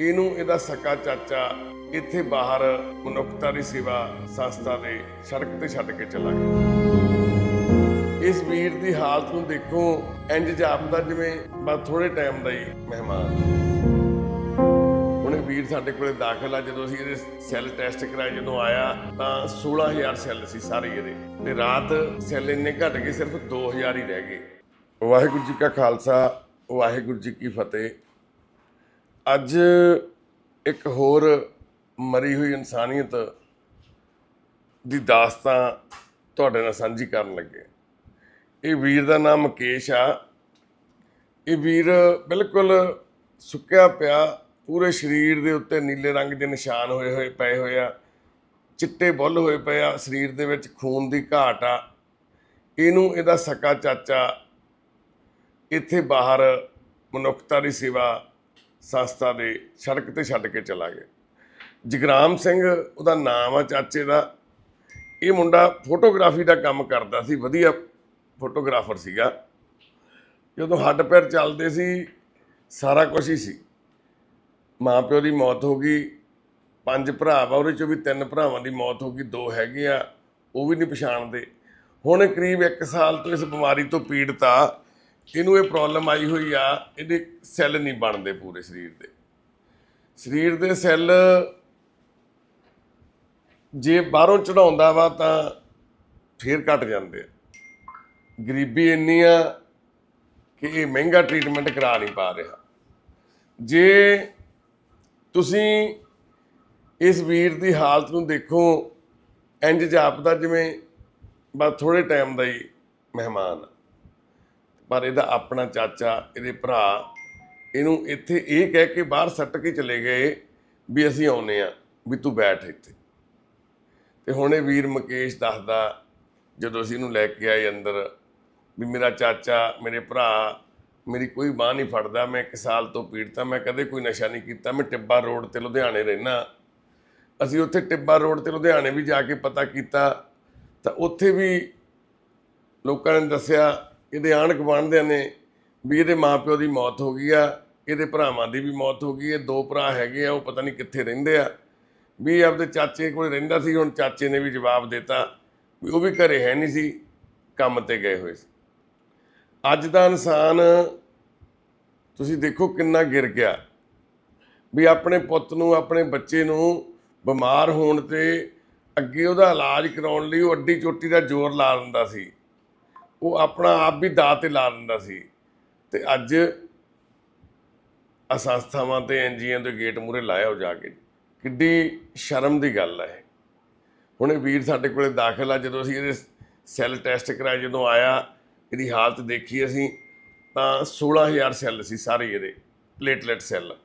ਇਹਨੂੰ ਇਹਦਾ ਸਕਾ ਚਾਚਾ ਇੱਥੇ ਬਾਹਰ ਮਨੁੱਖਤਾ ਦੀ ਸੇਵਾ ਸੰਸਥਾ ਦੇ ਸੜਕ ਤੇ ਛੱਡ ਕੇ ਚਲਾ ਗਿਆ। ਇਸ ਵੀਰ ਦੀ ਹਾਲਤ ਨੂੰ ਦੇਖੋ ਇੰਜ ਜਾਪਦਾ ਜਿਵੇਂ ਬਸ ਥੋੜੇ ਟਾਈਮ ਦਾ ਹੀ ਮਹਿਮਾਨ। ਵੀਰ ਸਾਡੇ ਕੋਲੇ ਦਾਖਲ ਆ, ਜਦੋਂ ਅਸੀਂ ਇਹਦੇ ਸੈੱਲ ਟੈਸਟ ਕਰਾਏ, ਜਦੋਂ ਆਇਆ ਤਾਂ 16000 ਸੈੱਲ ਸੀ ਸਾਰੇ ਇਹਦੇ। ਤੇ ਰਾਤ ਸੈੱਲ ਇੰਨੇ ਘਟ ਗਏ, ਸਿਰਫ 2000 ਹੀ ਰਹਿ ਗਏ। ਵਾਹਿਗੁਰੂ ਜੀ ਕਾ ਖਾਲਸਾ, ਵਾਹਿਗੁਰੂ ਜੀ ਕੀ ਫਤਿਹ। ਅੱਜ ਇੱਕ ਹੋਰ ਮਰੀ ਹੋਈ ਇਨਸਾਨੀਅਤ ਦੀ ਦਾਸਤਾਂ ਤੁਹਾਡੇ ਨਾਲ ਸਾਂਝੀ ਕਰਨ ਲੱਗੇ ਇਹ ਵੀਰ ਦਾ ਨਾਮ ਮੁਕੇਸ਼ ਆ। ਇਹ ਵੀਰ ਬਿਲਕੁਲ ਸੁੱਕਿਆ ਪਿਆ, ਪੂਰੇ ਸਰੀਰ ਦੇ ਉੱਤੇ ਨੀਲੇ ਰੰਗ ਦੇ ਨਿਸ਼ਾਨ ਹੋਏ ਹੋਏ ਪਏ ਹੋਏ ਆ, ਚਿੱਟੇ ਬੁੱਲ ਹੋਏ ਪਏ ਆ, ਸਰੀਰ ਦੇ ਵਿੱਚ ਖੂਨ ਦੀ ਘਾਟ ਆ। ਇਹਨੂੰ ਇਹਦਾ ਸਕਾ ਚਾਚਾ ਇੱਥੇ ਬਾਹਰ ਮਨੁੱਖਤਾ ਦੀ ਸੇਵਾ ਸੰਸਥਾ ਦੇ ਸੜਕ ਤੇ ਛੱਡ ਕੇ ਚਲਾ ਗਿਆ। ਜਗਰਾਮ ਸਿੰਘ, ਉਹਦਾ ਨਾਮ ਆ ਚਾਚੇ ਦਾ। ਇਹ ਮੁੰਡਾ ਫੋਟੋਗ੍ਰਾਫੀ ਦਾ ਕੰਮ ਕਰਦਾ ਸੀ, ਵਧੀਆ ਫੋਟੋਗ੍ਰਾਫਰ ਸੀਗਾ। ਜਦੋਂ ਹੱਡ ਪੈਰ ਚੱਲਦੇ ਸੀ, ਸਾਰਾ ਕੁਝ ਹੀ ਸੀ। ਮਾਂ ਪਿਓ ਦੀ ਮੌਤ ਹੋ ਗਈ, ਪੰਜ ਭਰਾ ਵਾ, ਉਹਦੇ ਚੋਂ ਵੀ ਤਿੰਨ ਭਰਾਵਾਂ ਦੀ ਮੌਤ ਹੋ ਗਈ, ਦੋ ਹੈਗੇ ਆ ਉਹ ਵੀ ਨਹੀਂ ਪਛਾਣਦੇ। ਹੁਣ ਕਰੀਬ 1 ਸਾਲ ਤੋਂ ਇਸ ਬਿਮਾਰੀ ਤੋਂ ਪੀੜਤ ਆ। ਇਹਨੂੰ ਇਹ ਪ੍ਰੋਬਲਮ ਆਈ ਹੋਈ ਆ, ਇਹਦੇ ਸੈੱਲ ਨਹੀਂ ਬਣਦੇ ਪੂਰੇ ਸਰੀਰ ਦੇ। ਸਰੀਰ ਦੇ ਸੈੱਲ ਜੇ ਬਾਹਰੋਂ ਚੜਾਉਂਦਾ ਵਾ ਤਾਂ ਫੇਰ ਘਟ ਜਾਂਦੇ ਆ। ਗਰੀਬੀ ਇੰਨੀ ਆ ਕਿ ਇਹ ਮਹਿੰਗਾ ਟ੍ਰੀਟਮੈਂਟ ਕਰਾ ਨਹੀਂ ਪਾ ਰਿਹਾ। ਜੇ ਤੁਸੀਂ ਇਸ ਵੀਰ ਦੀ ਹਾਲਤ ਨੂੰ ਦੇਖੋ ਇੰਜ ਜਾਪਦਾ ਜਿਵੇਂ ਬਸ ਥੋੜੇ ਟਾਈਮ ਦਾ ਹੀ ਮਹਿਮਾਨ ਆ। ਪਰ ਇਹਦਾ ਆਪਣਾ ਚਾਚਾ, ਇਹਦੇ ਭਰਾ, ਇਹਨੂੰ ਇੱਥੇ ਇਹ ਕਹਿ ਕੇ ਬਾਹਰ ਸੱਟ ਕੇ ਚਲੇ ਗਏ ਵੀ ਅਸੀਂ ਆਉਨੇ ਆ ਵੀ ਤੂੰ ਬੈਠ ਇੱਥੇ। ਤੇ ਹੁਣ ਇਹ ਵੀਰ ਮੁਕੇਸ਼ ਦੱਸਦਾ, ਜਦੋਂ ਅਸੀਂ ਇਹਨੂੰ ਲੈ ਕੇ ਆਏ ਅੰਦਰ, ਵੀ ਮੇਰਾ ਚਾਚਾ, ਮੇਰੇ ਭਰਾ, ਮੇਰੀ ਕੋਈ ਬਾਹ ਨਹੀਂ ਫੜਦਾ, ਮੈਂ ਇੱਕ ਸਾਲ ਤੋਂ ਪੀੜਤਾ, ਮੈਂ ਕਦੇ ਕੋਈ ਨਸ਼ਾ ਨਹੀਂ ਕੀਤਾ, ਮੈਂ ਟਿੱਬਾ ਰੋਡ ਤੇ ਲੁਧਿਆਣੇ ਰਹਿਣਾ ਅਸੀਂ ਉੱਥੇ ਟਿੱਬਾ ਰੋਡ ਤੇ ਲੁਧਿਆਣੇ ਵੀ ਜਾ ਕੇ ਪਤਾ ਕੀਤਾ, ਤਾਂ ਉੱਥੇ ਵੀ ਲੋਕਾਂ ਨੇ ਦੱਸਿਆ ਇਹਦੇ ਆਂਢ ਗੁਆਂਢਦਿਆਂ ਨੇ ਵੀ ਇਹਦੇ ਮਾਪਿਓ ਦੀ ਮੌਤ ਹੋ ਗਈ ਆ, ਇਹਦੇ ਭਰਾਵਾਂ ਦੀ ਵੀ ਮੌਤ ਹੋ ਗਈ ਹੈ ਦੋ ਭਰਾ ਹੈਗੇ ਆ, ਉਹ ਪਤਾ ਨਹੀਂ ਕਿੱਥੇ ਰਹਿੰਦੇ ਆ। ਵੀ ਇਹ ਆਪਦੇ ਚਾਚੇ ਕੋਲ ਰਹਿੰਦਾ ਸੀ, ਹੁਣ ਚਾਚੇ ਨੇ ਵੀ ਜਵਾਬ ਦਿੱਤਾ ਵੀ ਉਹ ਵੀ ਘਰੇ ਹੈ ਨਹੀਂ ਸੀ, ਕੰਮ ਤੇ ਗਏ ਹੋਏ ਸੀ। ਅੱਜ ਦਾ ਇਨਸਾਨ, ਤੁਸੀਂ ਦੇਖੋ ਕਿੰਨਾ ਗਿਰ ਗਿਆ। ਵੀ ਆਪਣੇ ਪੁੱਤ ਨੂੰ, ਆਪਣੇ ਬੱਚੇ ਨੂੰ ਬਿਮਾਰ ਹੋਣ ਤੇ ਅੱਗੇ ਉਹਦਾ ਇਲਾਜ ਕਰਾਉਣ ਲਈ ਉਹ ਅੱਡੀ ਚੋਟੀ ਦਾ ਜ਼ੋਰ ਲਾ ਦਿੰਦਾ ਸੀ। ਉਹ ਆਪਣਾ ਆਪ ਵੀ ਦਾਅ ਤੇ ਲਾ ਲੈਂਦਾ ਸੀ। ਤੇ ਅੱਜ ਆ ਸੰਸਥਾਵਾਂ ਤੇ ਐਨਜੀਓ ਦੇ ਗੇਟ ਮੂਰੇ ਲਾਇਆ ਹੋ ਜਾ ਕੇ। ਕਿੱਡੀ ਸ਼ਰਮ ਦੀ ਗੱਲ ਹੈ ਹੁਣ ਇਹ ਵੀਰ ਸਾਡੇ ਕੋਲੇ ਦਾਖਲ ਆ, ਜਦੋਂ ਅਸੀਂ ਇਹਦੇ ਸੈੱਲ ਟੈਸਟ ਕਰਾਏ, ਜਦੋਂ ਆਇਆ, ਇਹਦੀ ਹਾਲਤ ਦੇਖੀ ਅਸੀਂ, ਤਾਂ 16000 ਸੈੱਲ ਸੀ ਸਾਰੇ ਇਹਦੇ, ਪਲੇਟਲੈਟ ਸੈੱਲ।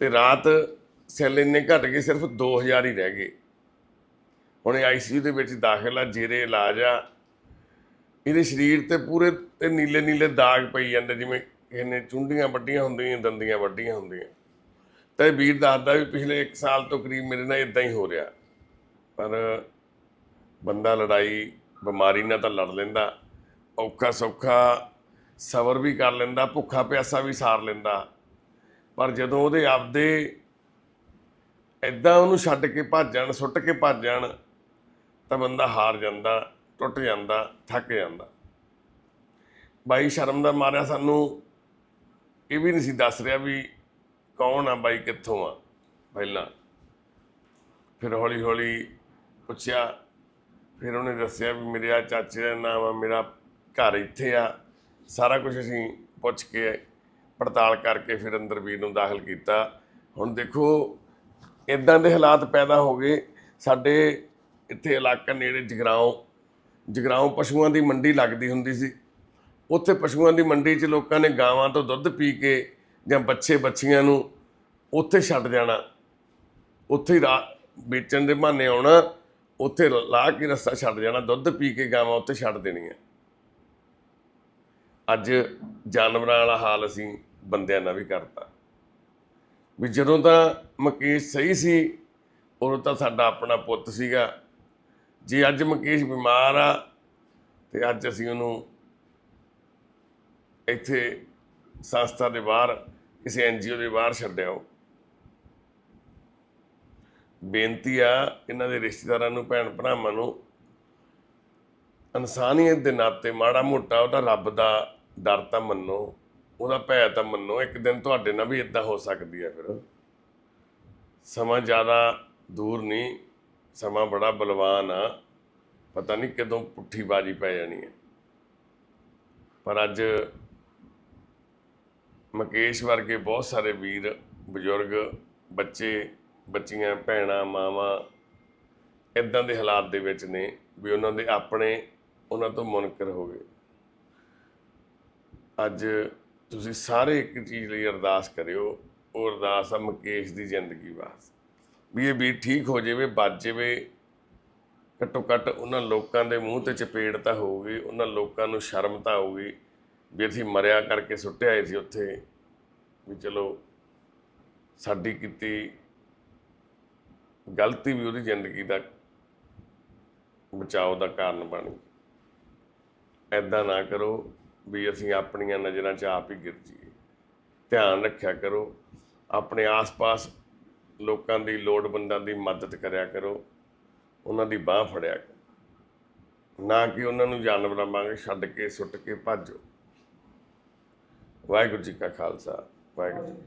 ਤੇ ਰਾਤ ਸੈੱਲ ਇੰਨੇ ਘਟ ਗਏ, ਸਿਰਫ 2000 ਹੀ ਰਹਿ ਗਏ। ਹੁਣ ਇਹ ਆਈਸੀਯੂ ਦੇ ਵਿੱਚ ਦਾਖਲ ਆ, ਜੇਰੇ ਇਲਾਜ ਆ ਇਹਦੇ ਸਰੀਰ ਤੇ ਪੂਰੇ ਤੇ ਨੀਲੇ ਨੀਲੇ ਦਾਗ ਪਈ ਜਾਂਦੇ, ਜਿਵੇਂ ਕਿਸੇ ਨੇ ਚੁੰਡੀਆਂ ਵੱਡੀਆਂ ਹੁੰਦੀਆਂ, ਦੰਦੀਆਂ ਵੱਡੀਆਂ ਹੁੰਦੀਆਂ। ਤਾਂ ਇਹ ਵੀਰ ਦੱਸਦਾ ਵੀ ਪਿਛਲੇ 1 ਸਾਲ ਤੋਂ ਕਰੀਬ ਮੇਰੇ ਨਾਲ ਇਦਾਂ ਹੀ ਹੋ ਰਿਹਾ। ਪਰ ਬੰਦਾ ਲੜਾਈ, ਬਿਮਾਰੀ ਨਾਲ ਤਾਂ ਲੜ ਲੈਂਦਾ। ਔਖਾ ਸੌਖਾ ਸਬਰ ਵੀ ਕਰ ਲੈਂਦਾ, ਭੁੱਖਾ ਪਿਆਸਾ ਵੀ ਸਾਰ ਲੈਂਦਾ। ਪਰ ਜਦੋਂ ਉਹਦੇ ਆਪਦੇ ਐਦਾਂ ਉਹਨੂੰ ਛੱਡ ਕੇ ਭੱਜ ਜਾਣ, ਸੁੱਟ ਕੇ ਭੱਜ ਜਾਣ, ਤਾਂ ਬੰਦਾ ਹਾਰ ਜਾਂਦਾ। ਟੁੱਟ ਜਾਂਦਾ, ਥੱਕ ਜਾਂਦਾ। ਬਾਈ ਸ਼ਰਮ ਦਾ ਮਾਰਿਆ ਸਾਨੂੰ। ਇਹ ਵੀ ਨਹੀਂ ਸੀ ਦੱਸ ਰਿਹਾ ਵੀ ਕੌਣ ਆ, ਬਾਈ ਕਿੱਥੋਂ ਆ, ਪਹਿਲਾਂ। ਫਿਰ ਹੌਲੀ ਹੌਲੀ ਪੁੱਛਿਆ। ਫਿਰ ਉਹਨੇ ਦੱਸਿਆ ਵੀ ਮੇਰੇ ਆ ਚਾਚੇ ਦਾ ਨਾਮ ਆ, ਮੇਰਾ ਘਰ ਇੱਥੇ ਆ। ਸਾਰਾ ਕੁਝ ਅਸੀਂ ਪੁੱਛ ਕੇ ਪੜਤਾਲ ਕਰਕੇ ਫਿਰ ਅੰਦਰ ਵੀਰ ਨੂੰ ਦਾਖਲ ਕੀਤਾ। ਹੁਣ ਦੇਖੋ ਇਦਾਂ ਦੇ ਹਾਲਾਤ ਪੈਦਾ ਹੋ ਗਏ। ਸਾਡੇ ਇੱਥੇ ਇਲਾਕਾ ਨੇੜੇ ਜਗਰਾਉਂ ਜਗਰਾਉਂ ਪਸ਼ੂਆਂ ਦੀ ਮੰਡੀ ਲੱਗਦੀ ਹੁੰਦੀ ਸੀ। ਉੱਥੇ ਪਸ਼ੂਆਂ ਦੀ ਮੰਡੀ 'ਚ ਲੋਕਾਂ ਨੇ ਗਾਵਾਂ ਤੋਂ ਦੁੱਧ ਪੀ ਕੇ ਜਾਂ ਬੱਚੇ ਬੱਚੀਆਂ ਨੂੰ ਉੱਥੇ ਛੱਡ ਜਾਣਾ। ਉੱਥੇ ਹੀ ਰਾ- ਵੇਚਣ ਦੇ ਬਹਾਨੇ ਆਉਣਾ, ਉੱਥੇ ਲਾ ਕੇ ਰਸਤਾ ਛੱਡ ਜਾਣਾ, ਦੁੱਧ ਪੀ ਕੇ ਗਾਵਾਂ ਉੱਥੇ ਛੱਡ ਦੇਣੀਆਂ। ਅੱਜ ਜਾਨਵਰਾਂ ਵਾਲਾ ਹਾਲ ਅਸੀਂ ਬੰਦਿਆਂ ਨਾਲ ਵੀ ਕਰਤਾ। ਵੀ ਜਦੋਂ ਤਾਂ ਮਕੇਸ਼ ਸਹੀ ਸੀ, ਉਦੋਂ ਤਾਂ ਸਾਡਾ ਆਪਣਾ ਪੁੱਤ ਸੀਗਾ। ਜੇ ਅੱਜ ਮੁਕੇਸ਼ ਬਿਮਾਰ ਆ, ਤੇ ਅੱਜ ਅਸੀਂ ਉਹਨੂੰ ਇੱਥੇ ਸੰਸਥਾ ਦੇ ਬਾਹਰ, ਕਿਸੇ ਐਨਜੀਓ ਦੇ ਬਾਹਰ ਛੱਡਿਓ ਬੇਨਤੀ ਆ ਇਹਨਾਂ ਦੇ ਰਿਸ਼ਤੇਦਾਰਾਂ ਨੂੰ, ਭੈਣ ਭਰਾਵਾਂ ਨੂੰ, ਇਨਸਾਨੀਅਤ ਦੇ ਨਾਤੇ ਮਾੜਾ ਮੋਟਾ ਉਹਦਾ ਰੱਬ ਦਾ ਡਰ ਤਾਂ ਮੰਨੋ, ਉਹਦਾ ਭੈ ਤਾਂ ਮੰਨੋ, ਇੱਕ ਦਿਨ ਤੁਹਾਡੇ ਨਾਲ ਵੀ ਇਦਾਂ ਹੋ ਸਕਦੀ ਹੈ ਫਿਰ। ਸਮਾਂ ਜ਼ਿਆਦਾ ਦੂਰ ਨਹੀਂ ਸਮਾਂ ਬੜਾ ਬਲਵਾਨ ਆ। ਪਤਾ ਨਹੀਂ ਕਦੋਂ ਪੁੱਠੀ ਬਾਜੀ ਪੈ ਜਾਣੀ ਹੈ। ਪਰ ਅੱਜ ਮੁਕੇਸ਼ ਵਰਗੇ ਬਹੁਤ ਸਾਰੇ ਵੀਰ, ਬਜ਼ੁਰਗ, ਬੱਚੇ, ਬੱਚੀਆਂ, ਭੈਣਾਂ, ਮਾਵਾਂ ਇਦਾਂ ਦੇ ਹਾਲਾਤ ਦੇ ਵਿੱਚ ਨੇ ਵੀ ਉਹਨਾਂ ਦੇ ਆਪਣੇ ਉਹਨਾਂ ਤੋਂ ਮੁਨਕਰ ਹੋ ਗਏ। ਅੱਜ ਤੁਸੀਂ ਸਾਰੇ ਇੱਕ ਚੀਜ਼ ਲਈ ਅਰਦਾਸ ਕਰਿਓ, ਉਹ ਅਰਦਾਸ ਆ ਮੁਕੇਸ਼ ਦੀ ਜ਼ਿੰਦਗੀ ਵਾਸਤੇ। ਵੀ ਇਹ ਵੀ ਠੀਕ ਹੋ ਜਾਵੇ, ਬਚ ਜਾਵੇ। ਘੱਟੋ ਘੱਟ ਉਹਨਾਂ ਲੋਕਾਂ ਦੇ ਮੂੰਹ ਤੇ ਚਪੇੜ ਤਾਂ ਹੋਊਗੀ, ਉਹਨਾਂ ਲੋਕਾਂ ਨੂੰ ਸ਼ਰਮ ਤਾਂ ਆਊਗੀ ਵੀ ਅਸੀਂ ਮਰਿਆ ਕਰਕੇ ਸੁੱਟੇ ਆਏ ਸੀ ਉੱਥੇ। ਵੀ ਚਲੋ, ਸਾਡੀ ਕੀਤੀ ਗਲਤੀ ਵੀ ਉਹਦੀ ਜ਼ਿੰਦਗੀ ਦਾ ਬਚਾਓ ਦਾ ਕਾਰਨ ਬਣ ਗਈ। ਐਦਾਂ ਨਾ ਕਰੋ ਵੀ ਅਸੀਂ ਆਪਣੀਆਂ ਨਜ਼ਰਾਂ 'ਚ ਆਪ ਹੀ ਗਿਰ ਜਾਈਏ। ਧਿਆਨ ਰੱਖਿਆ ਕਰੋ, ਆਪਣੇ ਆਸ-ਪਾਸ ਲੋਕਾਂ ਦੀ ਲੋੜਵੰਦਾਂ ਦੀ ਮਦਦ ਕਰਿਆ ਕਰੋ, ਉਹਨਾਂ ਦੀ ਬਾਹ ਫੜਿਆ ਕਰੋ। ਨਾ ਕਿ ਉਹਨਾਂ ਨੂੰ ਜਾਨਵਰਾਂ ਵਾਂਗ ਛੱਡ ਕੇ, ਸੁੱਟ ਕੇ ਭੱਜੋ। ਵਾਹਿਗੁਰੂ ਜੀ ਕਾ ਖਾਲਸਾ, ਵਾਹਿਗੁਰੂ ਜੀ